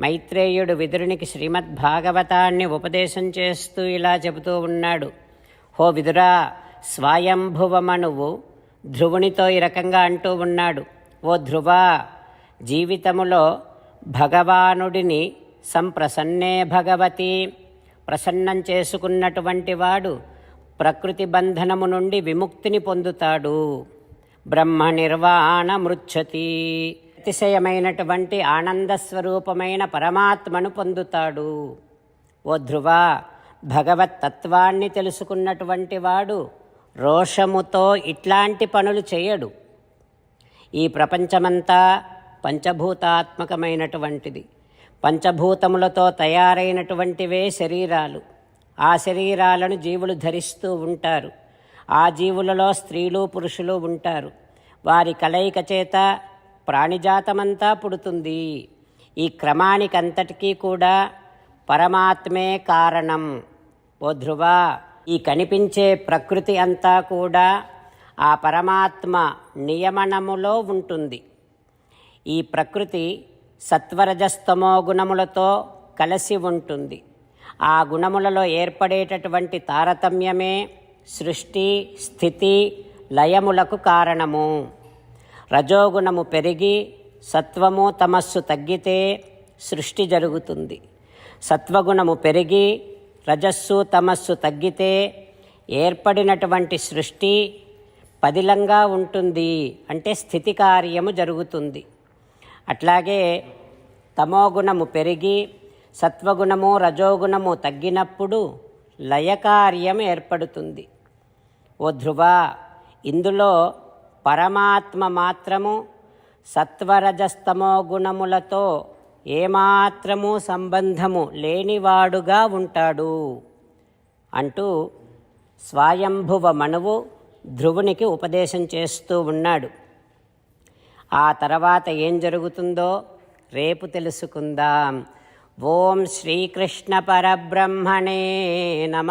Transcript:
మైత్రేయుడు విదురునికి శ్రీమద్భాగవతాన్ని ఉపదేశం చేస్తూ ఇలా చెబుతూ ఉన్నాడు. హో విదురా స్వయంభువమనువు ధ్రువునితో ఈ రకంగా అంటూ ఉన్నాడు. ఓ ధ్రువ జీవితములో భగవానుడిని సంప్రసన్నే భగవతి. ప్రసన్నం చేసుకున్నటువంటి వాడు ప్రకృతి బంధనము నుండి విముక్తిని పొందుతాడు. బ్రహ్మ నిర్వాణ మృచ్చతి అతిశయమైనటువంటి ఆనంద స్వరూపమైన పరమాత్మను పొందుతాడు. ఓ ధ్రువ భగవతత్వాన్ని తెలుసుకున్నటువంటి వాడు రోషముతో ఇట్లాంటి పనులు చేయడు. ఈ ప్రపంచమంతా పంచభూతాత్మకమైనటువంటిది. పంచభూతములతో తయారైనటువంటివే శరీరాలు. ఆ శరీరాలను జీవులు ధరిస్తూ ఉంటారు. ఆ జీవులలో స్త్రీలు పురుషులు ఉంటారు. వారి కలయిక చేత ప్రాణిజాతమంతా పుడుతుంది. ఈ క్రమానికంతటికీ కూడా పరమాత్మే కారణం. ఓ ధ్రువ ఈ కనిపించే ప్రకృతి అంతా కూడా ఆ పరమాత్మ నియమనములో ఉంటుంది. ఈ ప్రకృతి సత్వరజస్తమో గుణములతో కలిసి ఉంటుంది. ఆ గుణములలో ఏర్పడేటటువంటి తారతమ్యమే సృష్టి స్థితి లయములకు కారణము. రజోగుణము పెరిగి సత్వము తమస్సు తగ్గితే సృష్టి జరుగుతుంది. సత్వగుణము పెరిగి రజస్సు తమస్సు తగ్గితే ఏర్పడినటువంటి సృష్టి పదిలంగా ఉంటుంది అంటే స్థితి కార్యము జరుగుతుంది. అట్లాగే తమోగుణము పెరిగి సత్వగుణము రజోగుణము తగ్గినప్పుడు లయకార్యం ఏర్పడుతుంది. ఓ ధ్రువ ఇందులో పరమాత్మ మాత్రము సత్వరజస్తమో గుణములతో ఏమాత్రము సంబంధము లేనివాడుగా ఉంటాడు. అంటూ స్వయంభువ మనువు ధ్రువునికి ఉపదేశం చేస్తూ ఉన్నాడు. ఆ తర్వాత ఏం జరుగుతుందో రేపు తెలుసుకుందాం. ఓం శ్రీకృష్ణ పరబ్రహ్మణే నమ.